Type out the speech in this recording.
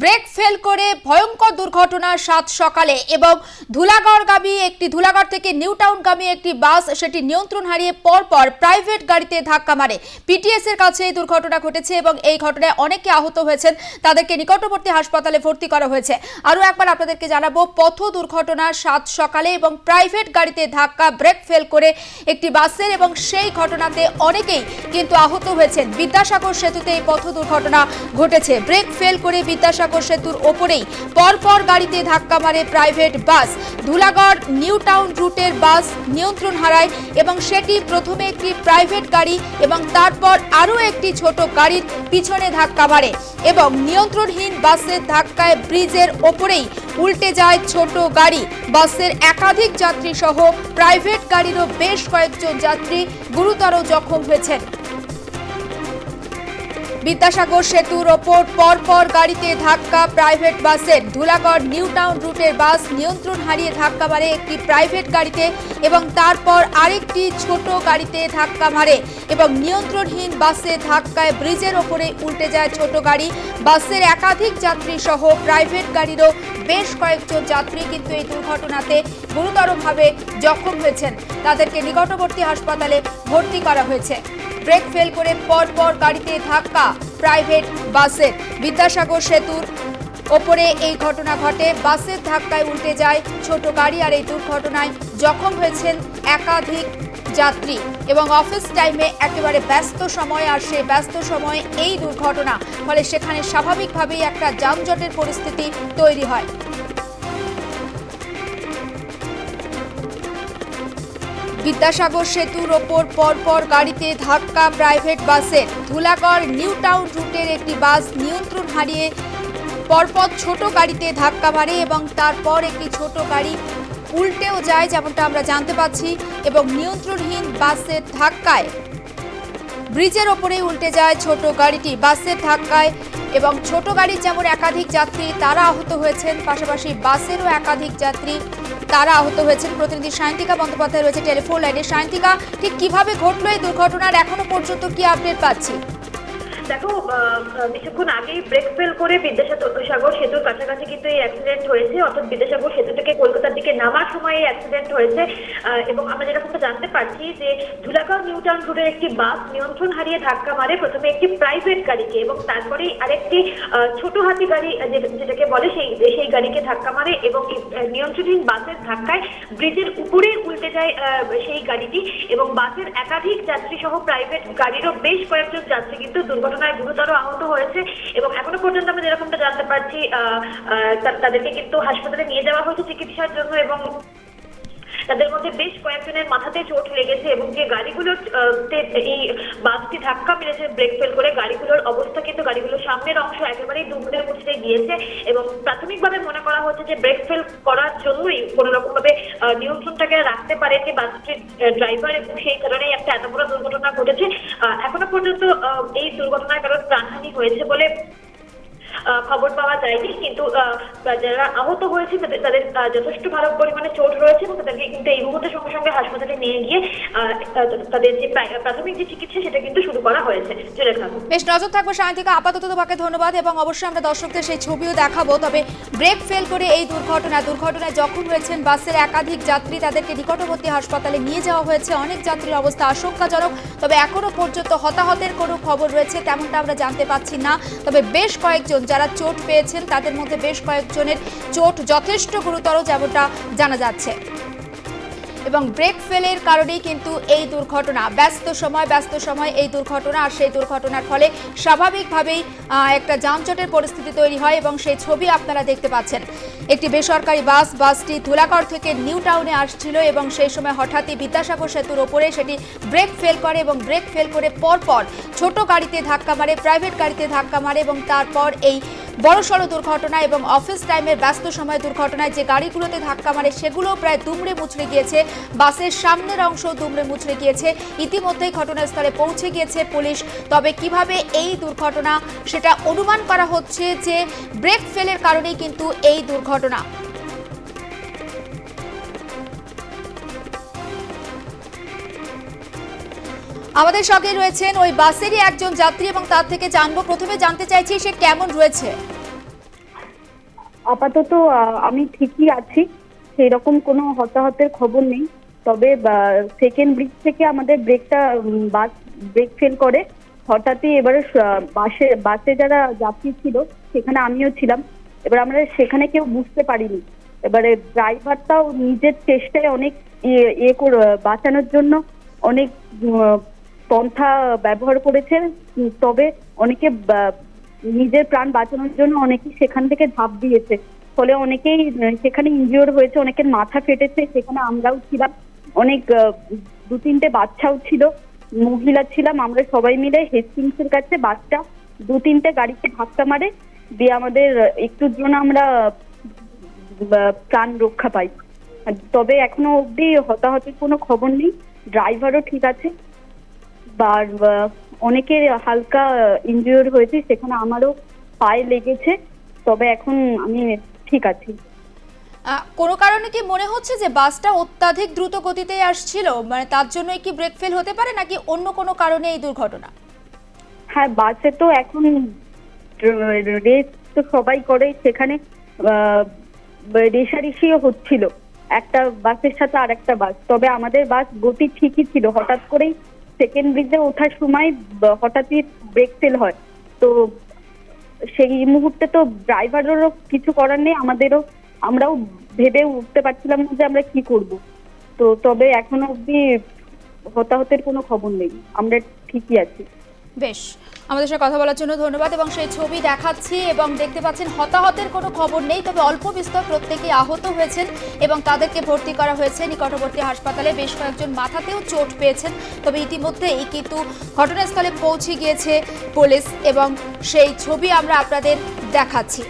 Brake fail করে ভয়ঙ্কর দুর্ঘটনা সাত সকালে এবং ধুলাগড়গামী একটি, ধুলাগড় থেকে নিউ টাউনগামী একটি বাস সেটি নিয়ন্ত্রণ হারিয়ে পরপর প্রাইভেট গাড়িতে ধাক্কা মারে। পিটিএস এর কাছে এই দুর্ঘটনা ঘটেছে এবং এই ঘটনায় অনেকে আহত হয়েছেন। তাদেরকে নিকটবর্তী হাসপাতালে ভর্তি করা হয়েছে। আরও একবার আপনাদেরকে জানাব, পথ দুর্ঘটনা সাত সকালে এবং প্রাইভেট গাড়িতে ধাক্কা, ব্রেক ফেল করে একটি বাসের এবং সেই ঘটনাতে অনেকেই কিন্তু আহত হয়েছেন। বিদ্যাসাগর সেতুতে এই পথ দুর্ঘটনা ঘটেছে। ব্রেক ফেল করে বিদ্যাসাগর সেতুর ওপরেই পরপর গাড়িতে ধাক্কা মারে private bus. Dhulagarh new town রুটের বাস নিয়ন্ত্রণ হারায় এবং সেটি প্রথমে একটি প্রাইভেট গাড়ি এবং তারপর আরও একটি ছোট গাড়ির পিছনে ধাক্কা মারে এবং নিয়ন্ত্রণহীন বাসের ধাক্কায় ব্রিজের ওপরেই উল্টে যায় ছোট গাড়ি। বাসের একাধিক যাত্রী সহ প্রাইভেট গাড়িরও বেশ কয়েকজন যাত্রী গুরুতর জখম হয়েছেন। বিদ্যাসাগর সেতুর ওপর পরপর গাড়িতে ধাক্কা প্রাইভেট বাসের ধুলাগড় নিউ টাউন রুটের বাস নিয়ন্ত্রণ হারিয়ে ধাক্কা মারে একটি প্রাইভেট গাড়িতে এবং তারপর আরেকটি ছোট গাড়িতে ধাক্কা মারে এবং নিয়ন্ত্রণহীন বাসে ধাক্কায় ব্রিজের ওপরে উল্টে যায় ছোট গাড়ি। বাসের একাধিক যাত্রী সহ প্রাইভেট গাড়িরও বেশ কয়েকজন যাত্রী কিন্তু এই দুর্ঘটনাতে গুরুতরভাবে জখম হয়েছেন। তাদেরকে নিকটবর্তী হাসপাতালে ভর্তি করা হয়েছে। ব্রেক ফেল করে পরপর গাড়িতে ধাক্কা, প্রাইভেট বাসের বিদ্যাসাগর সেতুর ওপরে এই ঘটনা ঘটে। বাসের ধাক্কায় উল্টে যায় ছোট গাড়ি আর এই দুর্ঘটনায় জখম হয়েছেন একাধিক যাত্রী এবং অফিস টাইমে একেবারে ব্যস্ত সময় আর সেই ব্যস্ত সময়ে এই দুর্ঘটনা, ফলে সেখানে স্বাভাবিকভাবেই একটা যানজটের পরিস্থিতি তৈরি হয়। বিদ্যাসাগর সেতুর ওপর পরপর গাড়িতে ধাক্কা প্রাইভেট বাসের ধুলাগড় নিউ টাউন রুটের একটি বাস নিয়ন্ত্রণ হারিয়ে পরপর ছোট গাড়িতে ধাক্কা মারে এবং তারপর একটি ছোট গাড়ি উল্টেও যায় যেমনটা আমরা জানতে পাচ্ছি এবং নিয়ন্ত্রণহীন বাসের ধাক্কায় ব্রিজের ওপরেই উল্টে যায় ছোট গাড়িটি। বাসের ধাক্কায় এবং ছোট গাড়ির যেমন একাধিক যাত্রী, তারা আহত হয়েছেন। পাশাপাশি বাসেরও একাধিক যাত্রী তারা আহত হয়েছেন। প্রতিনিধি সায়ন্তিকা বন্দ্যোপাধ্যায় রয়েছে টেলিফোন লাইনে। সায়ন্তিকা, ঠিক কীভাবে ঘটলো এই দুর্ঘটনার? এখনও পর্যন্ত কি আপডেট পাচ্ছি দেখো কিছুক্ষণ আগেই ব্রেক ফেল করে বিদ্যাসাগর সেতুর কাছাকাছি কিন্তু এই অ্যাক্সিডেন্ট হয়েছে। অর্থাৎ বিদ্যাসাগর সেতু থেকে কলকাতার দিকে নামার সময় এই অ্যাক্সিডেন্ট হয়েছে। এবং আমরা যেরকমটা জানতে পারছি যে ধুলাগাঁও নিউ টাউন রোডের একটি বাস নিয়ন্ত্রণ হারিয়ে ধাক্কা মারে। প্রথমে একটি প্রাইভেট গাড়িকে এবং তারপরেই আরেকটি ছোট হাতি গাড়ি যেটাকে বলে সেই সেই গাড়িকে ধাক্কা মারে এবং নিয়ন্ত্রণহীন বাসের ধাক্কায় ব্রিজের উপরে উল্টে যায় সেই গাড়িটি। এবং বাসের একাধিক যাত্রী সহ প্রাইভেট গাড়িরও বেশ কয়েকজন যাত্রী কিন্তু দুর্ঘটনায় গুরুতর আহত হয়েছে এবং এখনও পর্যন্ত আমরা যেরকমটা জানতে পারছি তাদেরকে কিন্তু হাসপাতালে নিয়ে যাওয়া হয়েছে চিকিৎসার জন্য এবং তাদের মধ্যে বেশ কয়েকজনের মাথাতে চোট লেগেছে এবং যে গাড়িগুলোর এই বাসটি ধাক্কা মেরেছে ব্রেক ফেল করে গাড়িগুলোর অবস্থা কিন্তু গাড়িগুলোর সামনের অংশ একেবারেই দুমড়ে মুচড়ে গিয়েছে এবং প্রাথমিকভাবে মনে করা হচ্ছে যে ব্রেক ফেল করার জন্যই কোনো রকম ভাবে নিয়ন্ত্রণটাকে রাখতে পারেনি বাসটির ড্রাইভার এবং সেই কারণেই একটা এত বড় দুর্ঘটনা ঘটেছে। এখনও পর্যন্ত এই দুর্ঘটনার কারণ প্রাণহানি হয়েছে বলে খবর পাওয়া যায়নি, কিন্তু যারা আহত হয়েছে, তাদের তাদের যথেষ্ট ভালো পরিমাণে চোট রয়েছে এবং তাদেরকে কিন্তু এই মুহূর্তে সঙ্গে সঙ্গে হাসপাতালে নিয়ে গিয়ে তাদের যে প্রাথমিক যে চিকিৎসা, সেটা কিন্তু শুরু করা হয়েছে। বেশ, নজর থাকব সায়ন্তিকা, আপাতত তোমাকে ধন্যবাদ এবং অবশ্যই আমরা দর্শকদের সেই ছবিও দেখাবো। তবে ব্রেক ফেল করে এই দুর্ঘটনা, দুর্ঘটনায় জখম হয়েছেন বাসের একাধিক যাত্রী, তাদেরকে নিকটবর্তী হাসপাতালে নিয়ে যাওয়া হয়েছে। অনেক যাত্রীর অবস্থা আশঙ্কাজনক, তবে এখনও পর্যন্ত হতাহতের কোনো খবর রয়েছে, তেমনটা আমরা জানতে পাচ্ছি না। তবে বেশ কয়েকজন যারা চোট পেয়েছেন, তাদের মধ্যে বেশ কয়েকজনের চোট যথেষ্ট গুরুতর যেমনটা জানা যাচ্ছে। এবং ব্রেক ফেলের কারণেই কিন্তু এই দুর্ঘটনা। ব্যস্ত সময় ব্যস্ত সময় এই দুর্ঘটনা আর সেই দুর্ঘটনার ফলে স্বাভাবিকভাবেই একটা যানজটের পরিস্থিতি তৈরি হয় এবং সেই ছবি আপনারা দেখতে পাচ্ছেন। একটি বেসরকারি বাস, বাসটি ধুলাগড় থেকে নিউ টাউনে আসছিল এবং সেই সময় হঠাৎই বিদ্যাসাগর সেতুর ওপরে সেটি ব্রেক ফেল করে এবং ব্রেক ফেল করে পরপর ছোট গাড়িতে ধাক্কা মারে, প্রাইভেট গাড়িতে ধাক্কা মারে এবং তারপর এই বড়সড় দুর্ঘটনা এবং অফিস টাইমের ব্যস্ত সময় দুর্ঘটনায় যে গাড়িগুলোতে ধাক্কা মারে সেগুলো প্রায় দুমড়ে মুচড়ে গিয়েছে। বাসের সামনের অংশ দুমড়ে মুচড়ে গিয়েছে। ইতিমধ্যেই ঘটনাস্থলে পৌঁছে গিয়েছে পুলিশ। তবে কীভাবে এই দুর্ঘটনা সেটা অনুমান করা হচ্ছে যে ব্রেক ফেলের কারণেই কিন্তু এই দুর্ঘটনা ঘটনা। আমাদের সঙ্গে রয়েছেন ওই বাসেরই একজন যাত্রী এবং তার থেকে জানব, প্রথমে জানতে চাইছি সে কেমন রয়েছে। আপাতত আমি ঠিকই আছি সেই রকম কোনো হতাহতের খবর নেই, তবে সেকেন্ড ব্রিজ থেকে আমাদের ব্রেকটা বাস ব্রেক ফেল করে, হঠাৎই এবারে বাসে বাসে যারা যাত্রী ছিল, সেখানে আমিও ছিলাম। এবার আমরা সেখানে কেউ বুঝতে পারিনি। এবারে ড্রাইভারটাও নিজের চেষ্টায় অনেক ইয়ে করে, বাঁচানোর জন্য অনেক পন্থা ব্যবহার করেছে তবে অনেকে নিজের প্রাণ বাঁচানোর জন্য অনেকেই সেখান থেকে ঝাঁপ দিয়েছে। ফলে অনেকেই সেখানে ইনজিওর হয়েছে, অনেকের মাথা ফেটেছে, সেখানে আমরাও ছিলাম। অনেক দু, তিনটে বাচ্চাও ছিল, মহিলা ছিলাম। আমরা সবাই মিলে হেস্টিংসের কাছে বাচ্চা দু, তিনটে গাড়িতে ধাক্কা মারে দিয়ে আমাদের একটুর জন্য আমরা প্রাণ রক্ষা পাই। তবে এখনও অবধি হতাহতের কোনো খবর নেই। ড্রাইভারও ঠিক আছে। বা আহ, অনেকের হালকা ইনজিওর হয়েছে সেখানে আমারও পায়ে লেগেছে। তবে এখন আমি ঠিক আছি। কোনো কারণে কি মনে হচ্ছে যে বাসটা অত্যাধিক দ্রুত গতিতে আসছিল? মানে তার জন্যই কি ব্রেক ফেল হতে পারে নাকি অন্য কোনো কারণে এই দুর্ঘটনা? হ্যাঁ বাসে তো এখন রেস তো সবাই করে, সেখানে রেষারেষিও হচ্ছিল। একটা বাসের সাথে আর একটা বাস। তবে আমাদের বাস গতি ঠিকই ছিল। হঠাৎ করেই সেকেন্ড ব্রিজে ওঠার সময়, হঠাৎই ব্রেক ফেল হয়। তো সেই মুহূর্তে তো ড্রাইভারেরও কিছু করার নেই, আমাদেরও, আমরাও ভেবে উঠতে পারছিলাম যে আমরা কি করব। তো তবে এখনও অব্দি হতাহতের কোনো খবর নেই। আমরা ঠিকই আছি। বেশ, আমাদের সাথে কথা বলার জন্য ধন্যবাদ এবং সেই ছবি দেখাচ্ছি এবং দেখতে পাচ্ছেন, হতাহতের কোনো খবর নেই, তবে অল্প বিস্তর প্রত্যেকেই আহত হয়েছেন এবং তাদেরকে ভর্তি করা হয়েছে। নিকটবর্তী হাসপাতালে বেশ কয়েকজন মাথাতেও চোট পেয়েছেন, তবে ইতিমধ্যে এই কিন্তু ঘটনাস্থলে পৌঁছে গিয়েছে পুলিশ এবং সেই ছবি আমরা আপনাদের দেখাচ্ছি।